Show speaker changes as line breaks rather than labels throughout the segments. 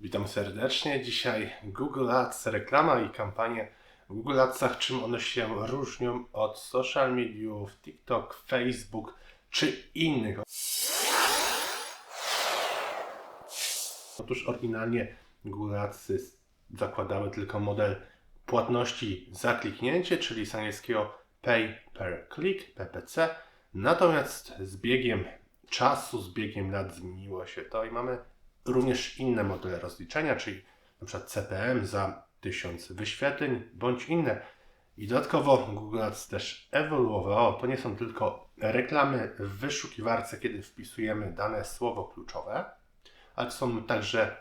Witam serdecznie. Dzisiaj Google Ads, reklama i kampanie w Google Adsach, czym one się różnią od social mediów, TikTok, Facebook czy innych. Otóż oryginalnie Google Adsy zakładały tylko model płatności za kliknięcie, czyli z angielskiego Pay Per Click, PPC. Natomiast z biegiem czasu, z biegiem lat zmieniło się to i mamy również inne modele rozliczenia, czyli np. CPM za 1000 wyświetleń bądź inne. I dodatkowo Google Ads też ewoluowało. To nie są tylko reklamy w wyszukiwarce, kiedy wpisujemy dane słowo kluczowe, ale są także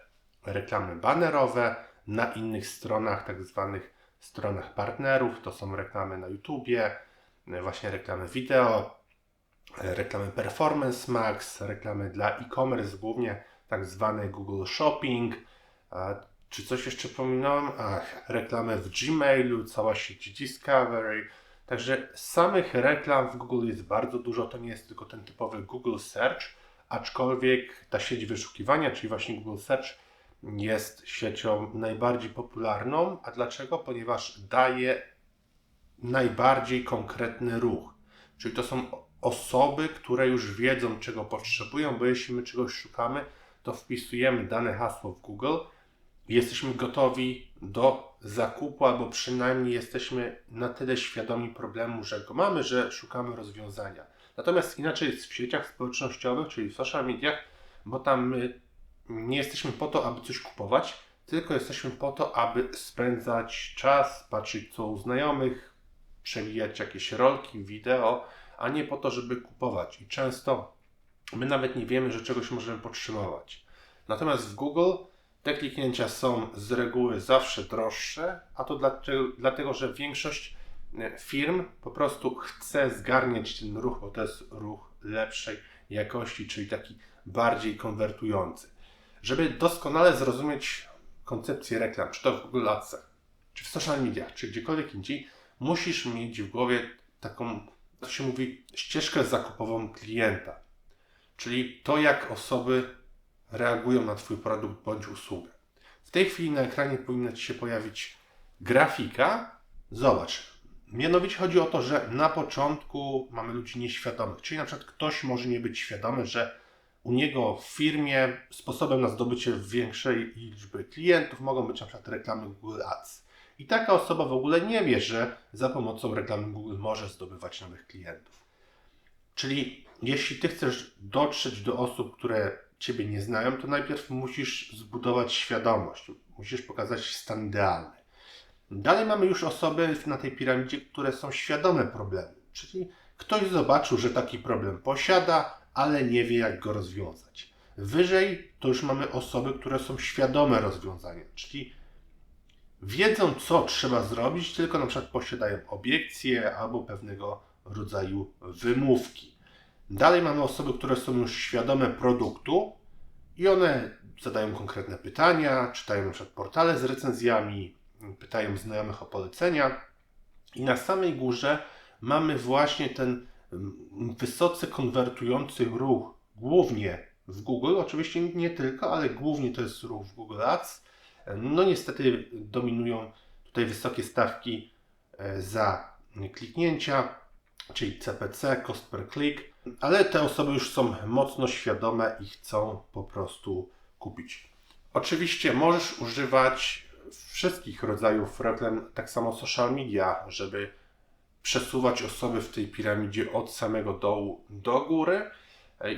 reklamy banerowe na innych stronach, tak zwanych stronach partnerów. To są reklamy na YouTubie, właśnie reklamy wideo, reklamy Performance Max, reklamy dla e-commerce, głównie tak zwany Google Shopping. Czy coś jeszcze pominąłem? Ach, reklamy w Gmailu, cała sieć Discovery. Także samych reklam w Google jest bardzo dużo. To nie jest tylko ten typowy Google Search, aczkolwiek ta sieć wyszukiwania, czyli właśnie Google Search, jest siecią najbardziej popularną. A dlaczego? Ponieważ daje najbardziej konkretny ruch. Czyli to są osoby, które już wiedzą, czego potrzebują, bo jeśli my czegoś szukamy, to wpisujemy dane hasło w Google i jesteśmy gotowi do zakupu, albo przynajmniej jesteśmy na tyle świadomi problemu, że go mamy, że szukamy rozwiązania. Natomiast inaczej jest w sieciach społecznościowych, czyli w social mediach, bo tam my nie jesteśmy po to, aby coś kupować, tylko jesteśmy po to, aby spędzać czas, patrzeć co u znajomych, przewijać jakieś rolki, wideo, a nie po to, żeby kupować. I często my nawet nie wiemy, że czegoś możemy potrzebować. Natomiast w Google te kliknięcia są z reguły zawsze droższe, a to dlatego, dlatego że większość e, firm po prostu chce zgarniać ten ruch, bo to jest ruch lepszej jakości, czyli taki bardziej konwertujący. Żeby doskonale zrozumieć koncepcję reklam, czy to w Google Adsach, czy w social mediach, czy gdziekolwiek indziej, musisz mieć w głowie taką, to się mówi, ścieżkę zakupową klienta. Czyli to, jak osoby reagują na Twój produkt bądź usługę. W tej chwili na ekranie powinna Ci się pojawić grafika. Zobacz. Mianowicie chodzi o to, że na początku mamy ludzi nieświadomych, czyli na przykład ktoś może nie być świadomy, że u niego w firmie sposobem na zdobycie większej liczby klientów mogą być na przykład reklamy Google Ads. I taka osoba w ogóle nie wie, że za pomocą reklamy Google może zdobywać nowych klientów. Czyli jeśli ty chcesz dotrzeć do osób, które ciebie nie znają, to najpierw musisz zbudować świadomość, musisz pokazać stan idealny. Dalej mamy już osoby na tej piramidzie, które są świadome problemu, czyli ktoś zobaczył, że taki problem posiada, ale nie wie, jak go rozwiązać. Wyżej to już mamy osoby, które są świadome rozwiązania, czyli wiedzą, co trzeba zrobić, tylko na przykład posiadają obiekcje albo pewnego rodzaju wymówki. Dalej mamy osoby, które są już świadome produktu i one zadają konkretne pytania, czytają na przykład portale z recenzjami, pytają znajomych o polecenia. I na samej górze mamy właśnie ten mm, wysoce konwertujący ruch, głównie w Google, oczywiście nie tylko, ale głównie to jest ruch w Google Ads. No niestety dominują tutaj wysokie stawki e, za kliknięcia, czyli CPC, cost per click, ale te osoby już są mocno świadome i chcą po prostu kupić. Oczywiście możesz używać wszystkich rodzajów reklam, tak samo social media, żeby przesuwać osoby w tej piramidzie od samego dołu do góry.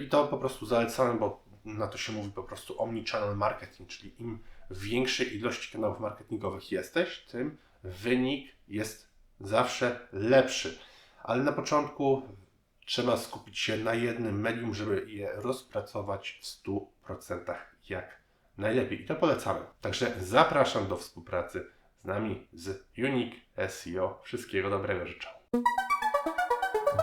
I to po prostu zalecamy, bo na to się mówi po prostu omnichannel marketing, czyli im większej ilości kanałów marketingowych jesteś, tym wynik jest zawsze lepszy ale na początku trzeba skupić się na jednym medium, żeby je rozpracować w 100% jak najlepiej. I to polecamy. Także zapraszam do współpracy z nami z Unique SEO. Wszystkiego dobrego życzę.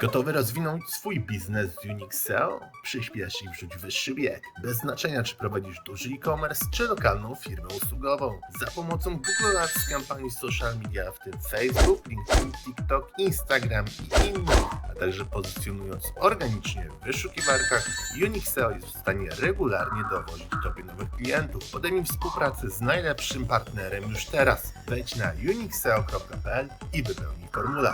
Gotowy rozwinąć swój biznes z Unix SEO? Przyspiesz i wrzuć wyższy bieg. Bez znaczenia, czy prowadzisz duży e-commerce, czy lokalną firmę usługową. Za pomocą Google Ads, kampanii social media, w tym Facebook, LinkedIn, TikTok, Instagram i innych, a także pozycjonując organicznie w wyszukiwarkach, Unix SEO jest w stanie regularnie dowozić Tobie nowych klientów. Podejmij współpracę z najlepszym partnerem już teraz. Wejdź na unixseo.pl i wypełnij formularz.